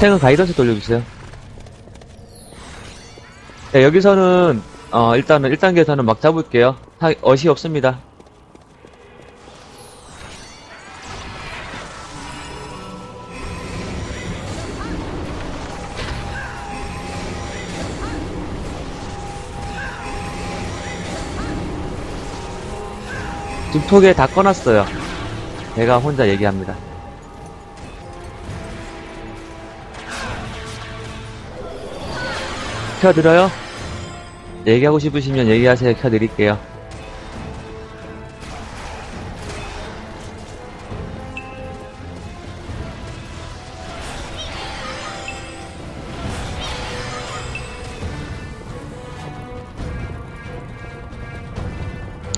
탱은 가이던스 돌려주세요. 네, 여기서는, 어, 일단은 1단계에서는 막 잡을게요. 타- 어시 없습니다. 톡에 다 꺼놨어요. 제가 혼자 얘기합니다. 켜드려요? 얘기하고 싶으시면 얘기하세요. 켜드릴게요.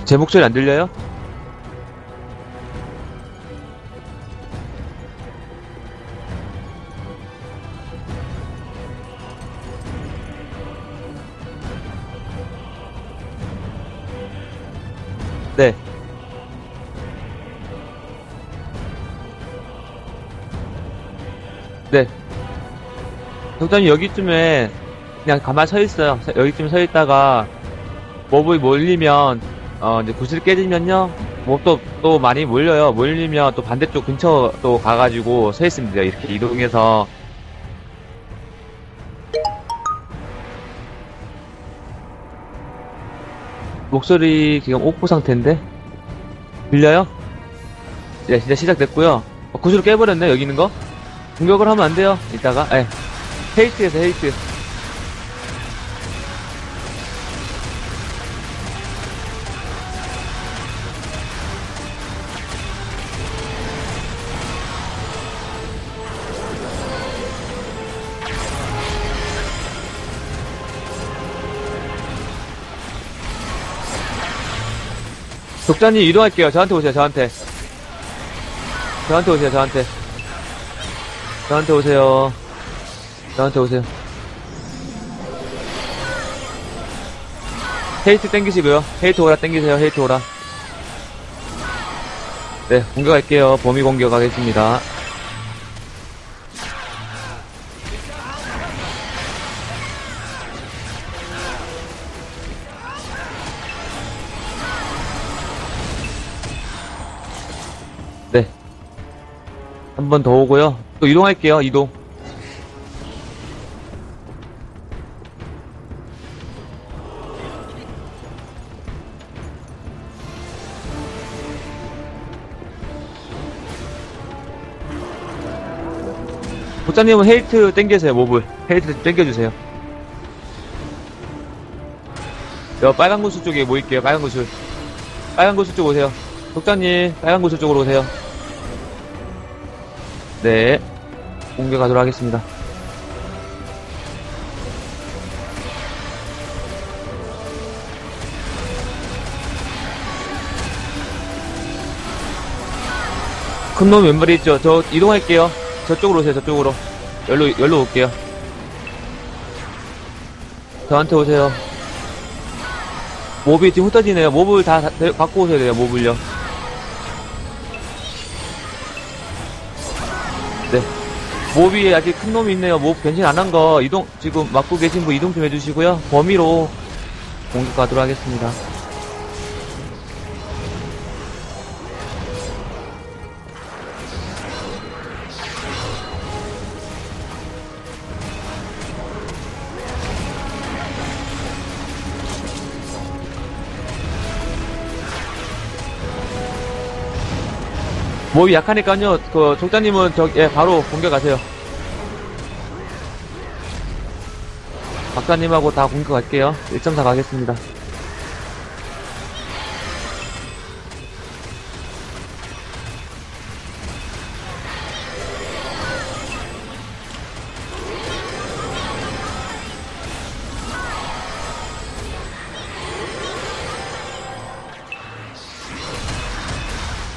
제 목소리 안 들려요? 네. 독장님 여기쯤에 그냥 가만 서 있어요. 서- 여기쯤 서 있다가 몹이 몰리면 어 이제 구슬 깨지면요. 몹도 또 많이 몰려요. 몰리면 또 반대쪽 근처 또 가가지고 서 돼요. 이렇게 이동해서 목소리 지금 옥보 상태인데 들려요? 네, 진짜 시작됐고요. 어, 구슬 깨버렸네 여기 있는 거. 공격을 하면 안 돼요. 이따가 예. 헤이트에서 헤이트. 독자님 이동할게요. 저한테 오세요. 저한테. 저한테 오세요. 저한테. 저한테 오세요. 저한테 오세요. 헤이트 땡기시고요. 헤이트 오라 땡기세요. 헤이트 오라. 네, 공격할게요. 범위 공격하겠습니다. 한 번 더 오고요. 또 이동할게요. 이동. 부장님은 헤이트 땡겨세요, 몹을. 헤이트 땡겨주세요. 여 빨간 구슬 쪽에 모일게요, 빨간 구슬. 빨간 구슬 쪽 오세요. 독자님, 빨간 구슬 쪽으로 오세요. 네. 공격하도록 하겠습니다. 큰 놈 왼발이 있죠? 저 이동할게요. 저쪽으로 오세요, 저쪽으로. 열로, 열로 올게요. 저한테 오세요. 몹이 지금 흩어지네요. 몹을 다, 다 데- 갖고 오셔야 돼요, 몹을요. 네. 몹이 아직 큰 놈이 있네요. 몹 변신 안 한 거 이동 지금 맡고 계신 분 이동 좀 해주시고요. 범위로 공격하도록 하겠습니다. 몹이 약하니까요. 그 족자님은 저 예, 바로 공격하세요. 박사님하고 다 공격할게요. 1.4 가겠습니다.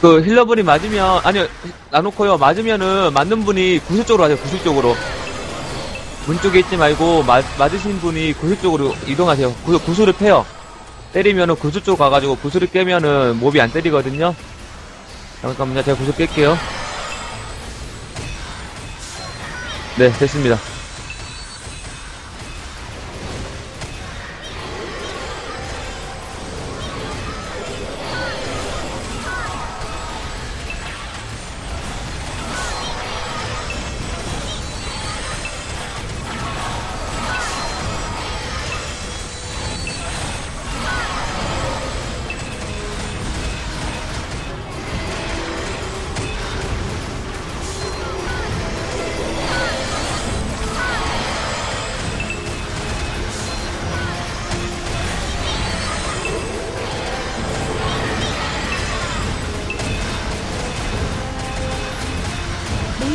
그 힐러분이 맞으면 아니요 나놓고요 맞으면은 맞는 분이 구슬 쪽으로 하세요 구슬 쪽으로. 문 쪽에 있지 말고 맞, 맞으신 분이 구슬 쪽으로 이동하세요. 구, 구슬을 패요. 때리면은 구슬 쪽 가가지고 구슬을 깨면은 몹이 안 때리거든요. 잠깐만요 제가 구슬 깰게요. 네, 됐습니다.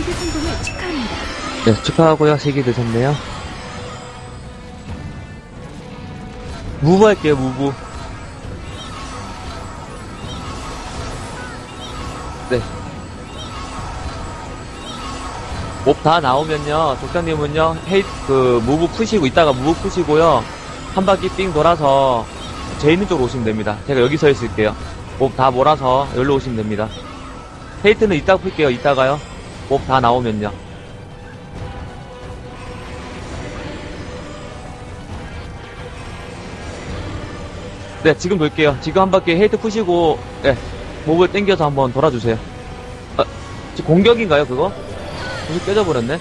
메이드 성공을 축하합니다. 네, 축하하고요. 세개 드셨네요. 무브 할게요, 무브. 네. 몹 다 나오면요, 독장님은요, 헤이, 그, 무브 푸시고, 이따가 무브 푸시고요, 한 바퀴 삥 돌아서, 제 있는 쪽으로 오시면 됩니다. 제가 여기 서 있을게요. 몹 다 몰아서, 여기로 오시면 됩니다. 헤이트는 이따 풀게요, 이따가요. 몹 다 나오면요. 네, 지금 돌게요. 지금 한 바퀴 헤이트 푸시고, 네, 목을 당겨서 한번 돌아주세요. 아, 지금 공격인가요, 그거? 무슨 깨져버렸네?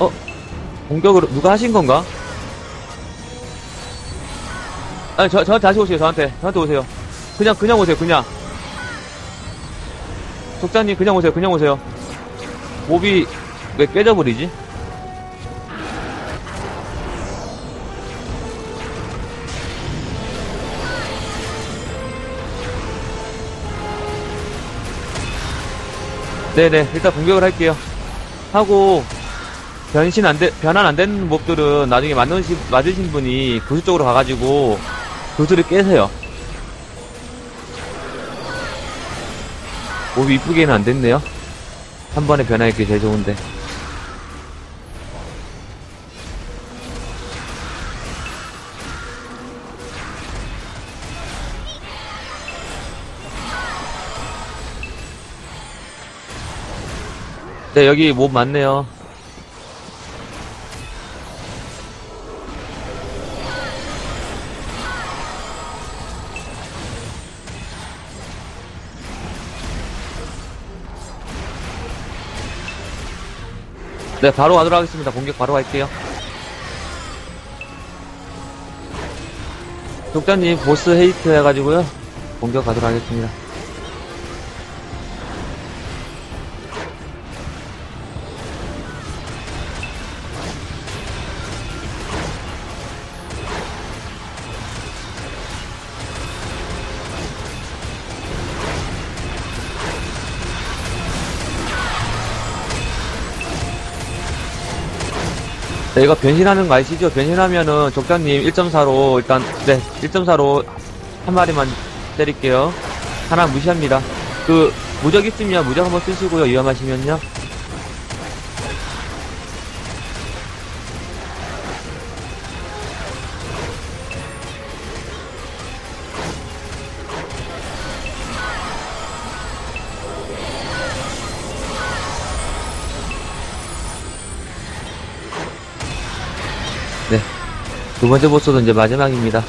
어? 공격으로, 누가 하신 건가? 아니, 저, 저한테 다시 오세요, 저한테. 저한테 오세요. 그냥, 그냥 오세요, 그냥. 독자님, 그냥 오세요, 그냥 오세요. 몹이 왜 깨져버리지? 네네, 일단 공격을 할게요. 하고, 변신 안 돼, 변환 안 되는 몹들은 나중에 맞으신, 맞으신 분이 구슬 쪽으로 가가지고, 구슬을 깨세요. 몹이 이쁘게는 안 됐네요. 한 번에 변화했기 제일 좋은데. 네, 여기 몹 많네요. 네, 바로 가도록 하겠습니다. 공격 바로 갈게요. 독자님, 보스 헤이트 해가지고요. 공격 가도록 하겠습니다. 네, 이거 변신하는 거 아시죠? 변신하면은 족장님 1.4로 일단 네 1.4로 한 마리만 때릴게요. 하나 무시합니다. 그 무적 있으면 무적 한번 쓰시고요. 위험하시면요. 두 번째 보스도 이제 마지막입니다.